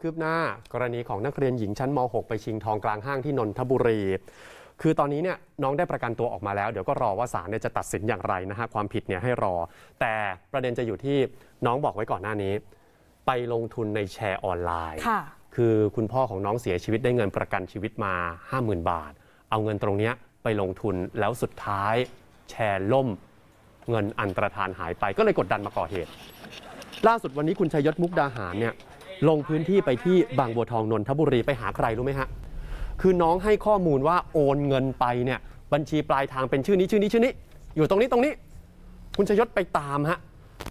คืบหน้ากรณีของนักเรียนหญิงชั้นม .6 ไปชิงทองกลางห้างที่นนทบุรี คือตอนนี้เนี่ยน้องได้ประกันตัวออกมาแล้ว เดี๋ยวก็รอว่าศาลเนี่ยจะตัดสินอย่างไรนะฮะความผิดเนี่ยให้รอ แต่ประเด็นจะอยู่ที่น้องบอกไว้ก่อนหน้านี้ ไปลงทุนในแชร์ออนไลน์ ค่ะ คือคุณพ่อของน้องเสียชีวิตได้เงินประกันชีวิตมา 50,000 บาท เอาเงินตรงเนี้ยไปลงทุนแล้วสุดท้ายแชร์ล่ม เงินอันตรธานหายไปก็เลยกดดันมาก่อเหตุ ล่าสุดวันนี้คุณชัยยศมุกดาหารเนี่ย ลงพื้นที่ไปที่บางบัวทองนนทบุรีไปหาใครรู้ไหมฮะคือน้องให้ข้อมูลว่าโอนเงินไปเนี่ยบัญชีปลายทางเป็นชื่อนี้ชื่อนี้ชื่อนี้ อยู่ตรงนี้ตรงนี้ คุณชยศไปตามฮะ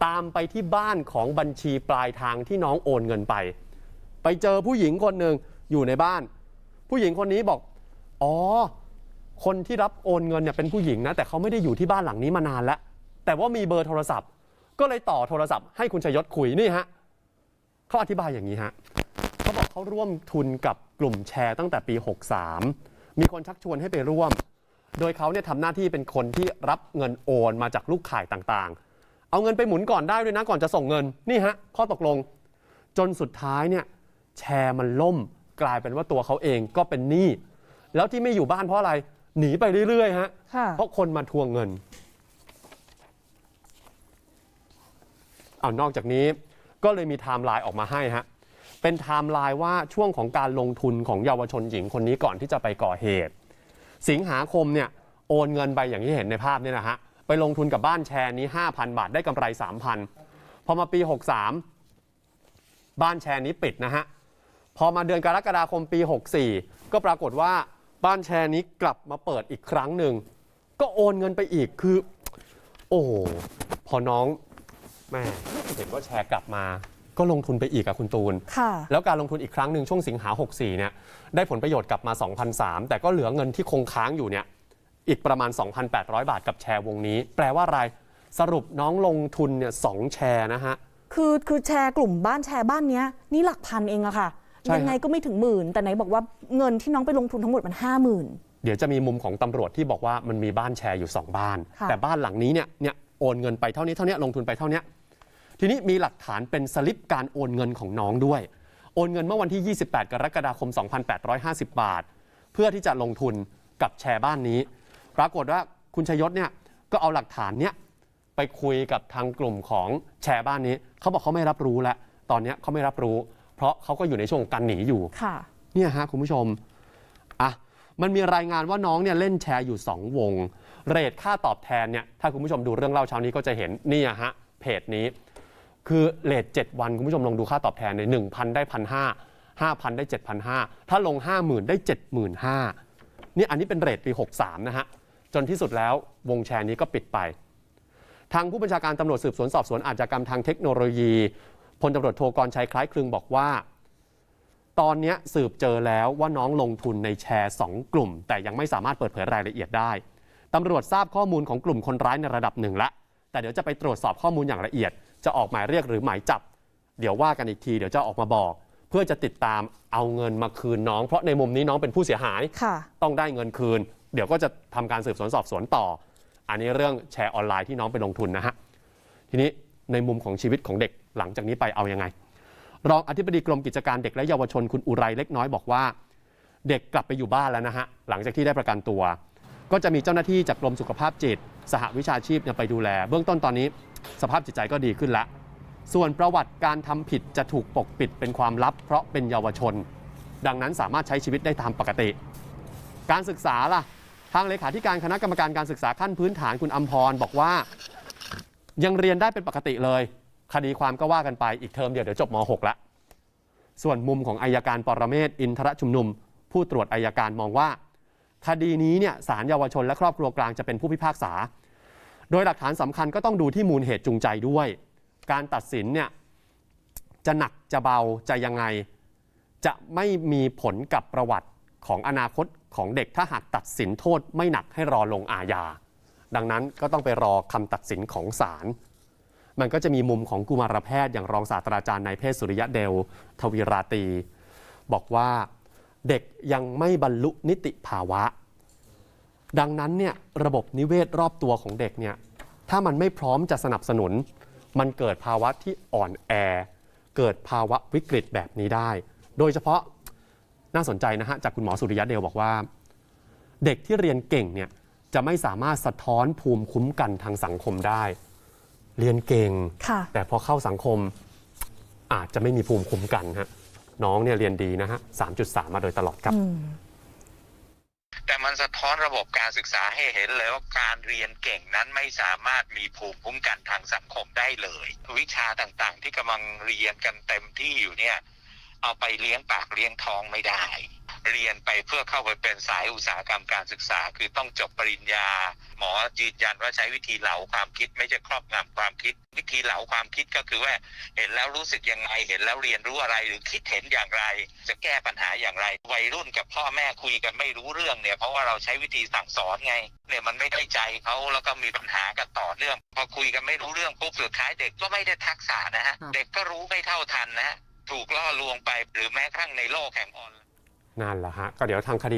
ตามไปที่บ้านของบัญชีปลายทางที่น้องโอนเงินไป ไปเจอผู้หญิงคนหนึ่งอยู่ในบ้าน ผู้หญิงคนนี้บอก อ๋อ คนที่รับโอนเงินเนี่ยเป็นผู้หญิงนะ แต่เขาไม่ได้อยู่ที่บ้านหลังนี้มานานแล้ว แต่ว่ามีเบอร์โทรศัพท์ ก็เลยต่อโทรศัพท์ให้คุณชยศคุยนี่ฮะ เขาอธิบายอย่างนี้ฮะเขาบอกเขาร่วมทุนกับกลุ่มแชร์ตั้งแต่ปี 63 มีคนชักชวนให้ไปร่วม โดยเขาเนี่ยทำหน้าที่เป็นคนที่รับเงินโอนมาจากลูกข่ายต่างๆ เอาเงินไปหมุนก่อนได้ด้วยนะก่อนจะส่งเงินนี่ฮะข้อตกลงจนสุดท้ายเนี่ยแชร์มันล่มกลายเป็นว่าตัวเขาเองก็เป็นหนี้แล้วที่ไม่อยู่บ้านเพราะอะไรหนีไปเรื่อยๆฮะค่ะ เพราะคนมาทวงเงิน เอานอกจากนี้ ก็เลยมีไทม์ไลน์ออกมาให้ฮะเป็นไทม์ไลน์ว่าช่วงของการลงทุนของเยาวชนหญิงคนนี้ก่อนที่จะไปก่อเหตุ สิงหาคมเนี่ยโอนเงินไปอย่างที่เห็นในภาพเนี่ยนะฮะไปลงทุนกับบ้านแชร์นี้ 5,000 บาทได้กำไร 3,000 พอมาปี 63 บ้านแชร์นี้ปิดนะฮะพอมาเดือนกรกฎาคมปี 64 ก็ปรากฏว่าบ้านแชร์นี้กลับมาเปิดอีกครั้งหนึ่ง ก็โอนเงินไปอีกคือ โอ้โหพอน้อง แม่เห็นว่าแชร์กลับมา ก็ลงทุนไปอีกอะคุณตูน ค่ะ แล้วการลงทุนอีกครั้งหนึ่งช่วงสิงหา 64 เนี่ย ได้ผลประโยชน์กลับมา 2,003แต่ก็เหลือเงินที่คงค้างอยู่เนี่ย อีกประมาณ 2,800 บาทกับแชร์วงนี้ แปลว่าอะไรสรุปน้องลงทุนเนี่ยสองแชร์นะฮะ คือคือแชร์กลุ่มบ้านแชร์บ้านเนี้ยนี่หลักพันเองอะค่ะ ใช่ยังไงก็ไม่ถึงหมื่น แต่ไหนบอกว่าเงินที่น้องไปลงทุนทั้งหมดมันห้าหมื่น เดี๋ยวจะมีมุมของตำรวจที่บอกว่ามันมีบ้านแชร์อยู่ 2 บ้าน ค่ะ แต่บ้านหลังนี้เนี่ยเนี่ยโอนเงินไปเท่านี้เท่านี้ลงทุนไปเท่านี้ ทีนี้มีหลักฐานเป็นสลิปการโอนเงินของน้องด้วย โอนเงินเมื่อวันที่ 28 กรกฎาคม 2,850 บาท เพื่อที่จะลงทุนกับแชร์บ้านนี้ ปรากฏว่าคุณชยศเนี่ยก็เอาหลักฐานเนี้ยไปคุยกับทางกลุ่มของแชร์บ้านนี้ เขาบอกเขาไม่รับรู้แล้วตอนนี้เขาไม่รับรู้ เพราะเขาก็อยู่ในช่วงการหนีอยู่ค่ะเนี่ยฮะคุณผู้ชมอะมันมีรายงานว่าน้องเนี่ยเล่นแชร์อยู่ 2 วง เรทค่าตอบแทนเนี่ยถ้าคุณผู้ชมดูเรื่องเล่าเช้านี้ก็จะเห็นเนี่ยฮะเพจนี้ คือเรท7วันคุณผู้ชมลองดูค่าตอบแทนเลยหนึ่งพันได้พันห้าห้าพันได้เจ็ดพันห้าถ้าลง 5 0,000 ได้ 75,000นี่อันนี้เป็นเรทปี 63 นะฮะ จนที่สุดแล้ววงแชร์นี้ก็ปิดไป ทางผู้บัญชาการตำรวจสืบสวนสอบสวนอาชญากรรมทางเทคโนโลยีพลตำรวจโทกรชัยคล้ายคลึงบอกว่า ตอนนี้สืบเจอแล้วว่าน้องลงทุนในแชร์ 2 กลุ่ม แต่ยังไม่สามารถเปิดเผยรายละเอียดได้ตำรวจทราบข้อมูลของกลุ่มคนร้ายในระดับหนึ่งละ แต่เดี๋ยวจะไปตรวจสอบข้อมูลอย่างละเอียด จะออกหมายเรียกหรือหมายจับ เดี๋ยวว่ากันอีกทีเดี๋ยวจะออกมาบอก เพื่อจะติดตามเอาเงินมาคืนน้อง เพราะในมุมนี้น้องเป็นผู้เสียหาย ค่ะ ต้องได้เงินคืน เดี๋ยวก็จะทำการสืบสวนสอบสวนต่อ อันนี้เรื่องแชร์ออนไลน์ที่น้องไปลงทุนนะฮะ ทีนี้ในมุมของชีวิตของเด็กหลังจากนี้ไปเอายังไง รองอธิบดีกรมกิจการเด็กและเยาวชนคุณอุไรเล็กน้อยบอกว่า เด็กกลับไปอยู่บ้านแล้วนะฮะหลังจากที่ได้ประกันตัว ก็จะมีเจ้าหน้าที่จากกรมสุขภาพจิต สหวิชาชีพไปดูแล เบื้องต้นตอนนี้ สภาพจิตใจก็ดีขึ้นแล้วส่วนประวัติการทำผิดจะถูกปกปิดเป็นความลับ เพราะเป็นเยาวชน ดังนั้นสามารถใช้ชีวิตได้ตามปกติ การศึกษาล่ะ ทางเลขาธิการคณะกรรมการการศึกษาขั้นพื้นฐานคุณอัมพรบอกว่า ยังเรียนได้เป็นปกติเลย คดีความก็ว่ากันไปอีกเทอมเดียวเดี๋ยวจบม .6 ล้วส่วนมุมของอายการปรเมศอินทรชุมนุม ผู้ตรวจอายการมองว่า คดีนี้เนี่ยศาลเยาวชนและครอบครัวกลางจะเป็นผู้พิพากษา โดยหลักฐานสำคัญก็ต้องดูที่มูลเหตุจูงใจด้วย การตัดสินเนี่ยจะหนักจะเบาจะยังไง จะไม่มีผลกับประวัติของอนาคตของเด็กถ้าหากตัดสินโทษไม่หนักให้รอลงอาญาดังนั้นก็ต้องไปรอคำตัดสินของศาลมันก็จะมีมุมของกุมารแพทย์อย่างรองศาสตราจารย์นายแพทย์สุริยะเดล ทวีราตี บอกว่า เด็กยังไม่บรรลุนิติภาวะ ดังนั้นเนี่ยระบบนิเวศรอบตัวของเด็กเนี่ยถ้ามันไม่พร้อมจะสนับสนุน มันเกิดภาวะที่อ่อนแอ เกิดภาวะวิกฤตแบบนี้ได้ โดยเฉพาะน่าสนใจนะฮะจากคุณหมอสุริยะเดลบอกว่า เด็กที่เรียนเก่งเนี่ยจะไม่สามารถสะท้อนภูมิคุ้มกันทางสังคมได้ เรียนเก่งค่ะแต่พอเข้าสังคมอาจจะไม่มีภูมิคุ้มกันฮะ น้องเนี่ยเรียนดีนะฮะ 3.3 มาโดยตลอดครับอืมแต่มันสะท้อนระบบการศึกษาให้เห็นเลยว่าการเรียนเก่งนั้นไม่สามารถมีภูมิคุ้มกันทางสังคมได้เลย วิชาต่างๆ ที่กำลังเรียนกันเต็มที่อยู่เนี่ย เอาไปเลี้ยงปากเลี้ยงท้องไม่ได้ เรียนไปเพื่อเข้าไปเป็นสายอุตสาหกรรมการศึกษา คือต้องจบปริญญา หมอยืนยันว่าใช้วิธีเหลาความคิดไม่ใช่ครอบงำความคิด วิธีเหลาความคิดก็คือว่า เห็นแล้วรู้สึกยังไงเห็นแล้วเรียนรู้อะไรหรือคิดเห็นอย่างไร จะแก้ปัญหาอย่างไร วัยรุ่นกับพ่อแม่คุยกันไม่รู้เรื่องเนี่ยเพราะว่าเราใช้วิธีสั่งสอนไงเนี่ยมันไม่ได้ใจเขาแล้วก็มีปัญหากันต่อเนื่องพอคุยกันไม่รู้เรื่องปุ๊บสุดท้ายเด็กก็ไม่ได้ทักษะนะฮะครับเด็กก็รู้ไม่เท่าทันนะฮะถูกล่อลวงไปหรือแม้กระทั่งในโลกแห่งออนไลน์ นั่นแหละฮะก็เดี๋ยวทางคดีเดี๋ยว